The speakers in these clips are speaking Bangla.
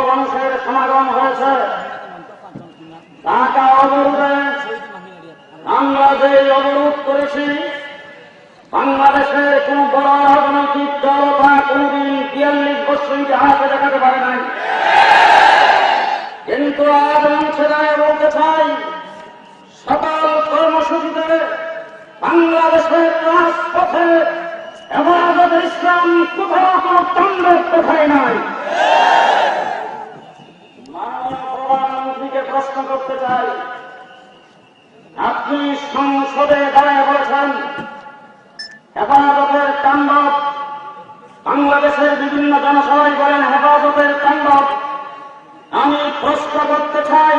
মানুষের সমাগম হয়েছে। ঢাকা অবরোধে আমরা যে অবরোধ করেছি। বাংলাদেশের কোন বড় রাজনৈতিক দল বা কোনদিন বিয়াল্লিশ বছর ইতিহাসে দেখাতে পারে নাই। কিন্তু আজ অংশীদারে বলতে চাই, সকল কর্মসূচিতে বাংলাদেশের রাজপথে হেফাজত ইসলাম কোথাও কোনো তাণ্ডব কোথায় নাই মাননীয় প্রধানমন্ত্রীকে প্রশ্ন করতে চাই। আপনি সংসদে দাঁড়ায় বলেছেন, হেফাজতের তাণ্ডব, বাংলাদেশের বিভিন্ন জনসভায় বলেন হেফাজতের তাণ্ডব। আমি প্রশ্ন করতে চাই,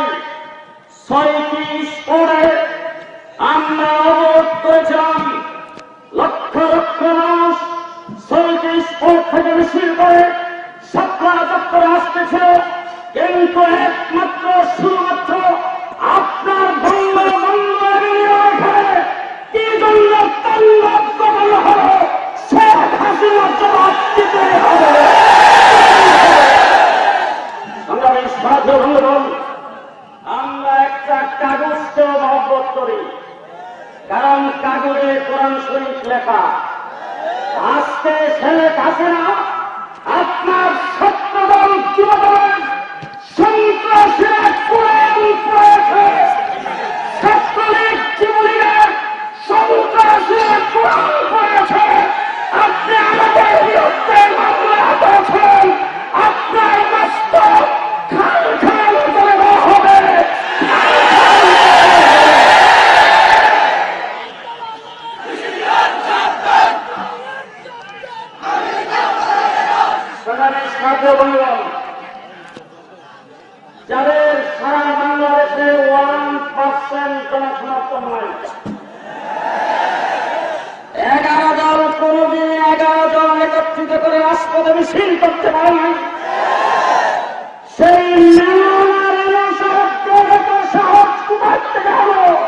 ছয়টি স্পোর্টে আমরা অবরোধ করেছিলাম, লক্ষ লক্ষ মানুষ ছয়টি স্পোর্ট থেকে মিছিল করে সপ্তাহ চত্বরে আসতেছিল কিন্তু একমাত্র শুধুমাত্র আপনার বন্ধ বন্ধ এখানে কি জন্য তাণ্ডব কমানো হলো শেখ হাসিনার জবাব দিতে হবে সংগ্রামী সাহায্য আমরা একটা কাগজকে মহব্বত করি, কারণ কাগজে কোরআন শরীফ লেখা। আজকে ছেলে থাকে না আপনার সত্যবান সন্ত্রাসের সন্ত্রাসীরা কোরআন যাদের সারা বাংলাদেশে ওয়ান পার্সেন্ট জনসমর্থন নাই। এগারো দল কোনদিন এগারো জন একত্রিত করে রাজপথে মিছিল করতে পারে নাই। সেই সাহস কোথায় থেকে হলো হবে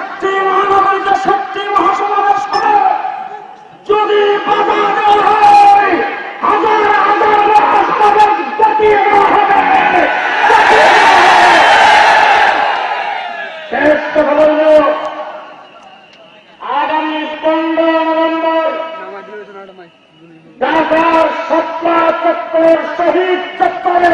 চত্বর শহীদ চত্বরে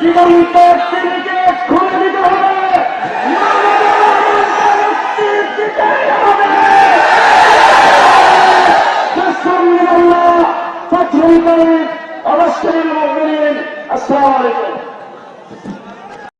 জীবন্তের স্ত্রীকে খুলে দিতে হবে অবশ্যই আসসালামু আলাইকুম